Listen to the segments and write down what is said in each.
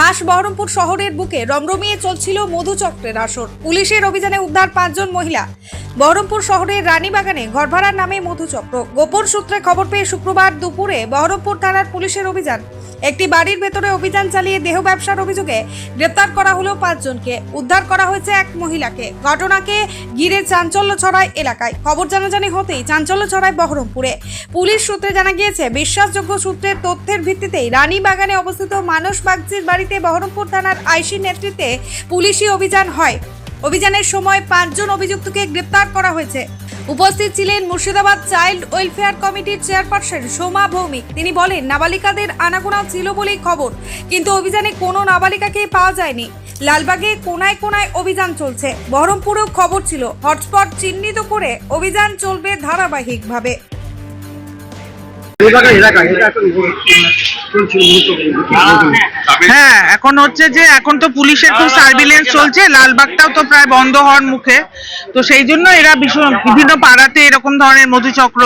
খাস বহরমপুর শহরের বুকে রমরমিয়ে চলছিল মধুচক্রের আসর। পুলিশের অভিযানে উদ্ধার পাঁচজন মহিলা। বহরমপুর শহরের রানীবাগানে ঘরভাড়ার নামে মধুচক্র। গোপন সূত্রে খবর পেয়ে শুক্রবার দুপুরে বহরমপুর থানার পুলিশের অভিযান। একটি বাড়ির ভেতরে অভিযান চালিয়ে দেহ ব্যবসার অভিযোগে গ্রেপ্তার করা হলো পাঁচজনকে। উদ্ধার করা হয়েছে এক মহিলাকে। ঘটনাকে ঘিরে চাঞ্চল্য ছড়ায় এলাকায়। খবর জানাজানি হতেই চাঞ্চল্য ছড়ায় বহরমপুরে। পুলিশ সূত্রে জানা গিয়েছে, বিশ্বাসযোগ্য সূত্রের তথ্যের ভিত্তিতেই রানীবাগানে অবস্থিত মানস বাগচির বাড়িতে বহরমপুর থানার আইসির নেতৃত্বে পুলিশি অভিযান হয়। অভিযানের সময় পাঁচজন অভিযুক্তকে গ্রেপ্তার করা হয়েছে। উপস্থিত ছিলেন মুর্শিদাবাদ চাইল্ড ওয়েলফেয়ার কমিটির চেয়ারপারসন সোমা ভৌমিক তিনি বলেন, নাবালিকাদের আনাগোনা ছিল বলেই খবর, কিন্তু অভিযানে কোনো নাবালিকাকেই পাওয়া যায়নি। লালবাগে কোনায় কোনায় অভিযান চলছে। বহরমপুরেও খবর ছিল, হটস্পট চিহ্নিত করে অভিযান চলবে ধারাবাহিকভাবে। হ্যাঁ এখন হচ্ছে যে, এখন তো পুলিশের খুব সার্ভিলেন্স চলছে, লালবাগটাও তো প্রায় বন্ধ হওয়ার মুখে। তো সেই জন্য এরা বিভিন্ন পাড়াতে এরকম ধরনের মধুচক্র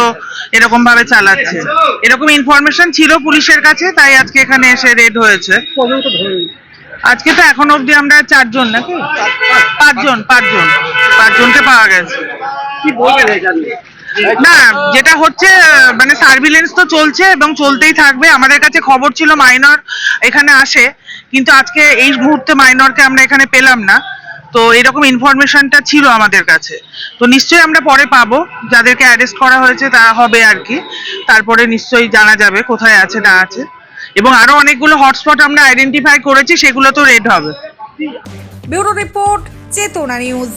এরকম ভাবে চালাচ্ছে। এরকম ইনফরমেশন ছিল পুলিশের কাছে, তাই আজকে এখানে এসে রেড হয়েছে। আজকে তো এখন অবধি আমরা চারজন নাকি? পাঁচজন পাঁচজন। পাঁচজনকে পাওয়া গেছে। কি? না, যেটা হচ্ছে মানে সার্ভিলেন্স তো চলছে এবং চলতেই থাকবে। আমাদের কাছে খবর ছিল মাইনর এখানে আসে, কিন্তু আজকে এই মুহূর্তে মাইনরকে আমরা এখানে পেলাম না। তো এরকম ইনফরমেশনটা ছিল আমাদের কাছে। তো নিশ্চয়ই আমরা পরে পাবো। যাদেরকে অ্যারেস্ট করা হয়েছে, তা হবে আর কি। তারপরে নিশ্চয়ই জানা যাবে কোথায় আছে, না আছে। এবং আরও অনেকগুলো হটস্পট আমরা আইডেন্টিফাই করেছি, সেগুলো তো রেড হবে। Bureau report, Chetana news.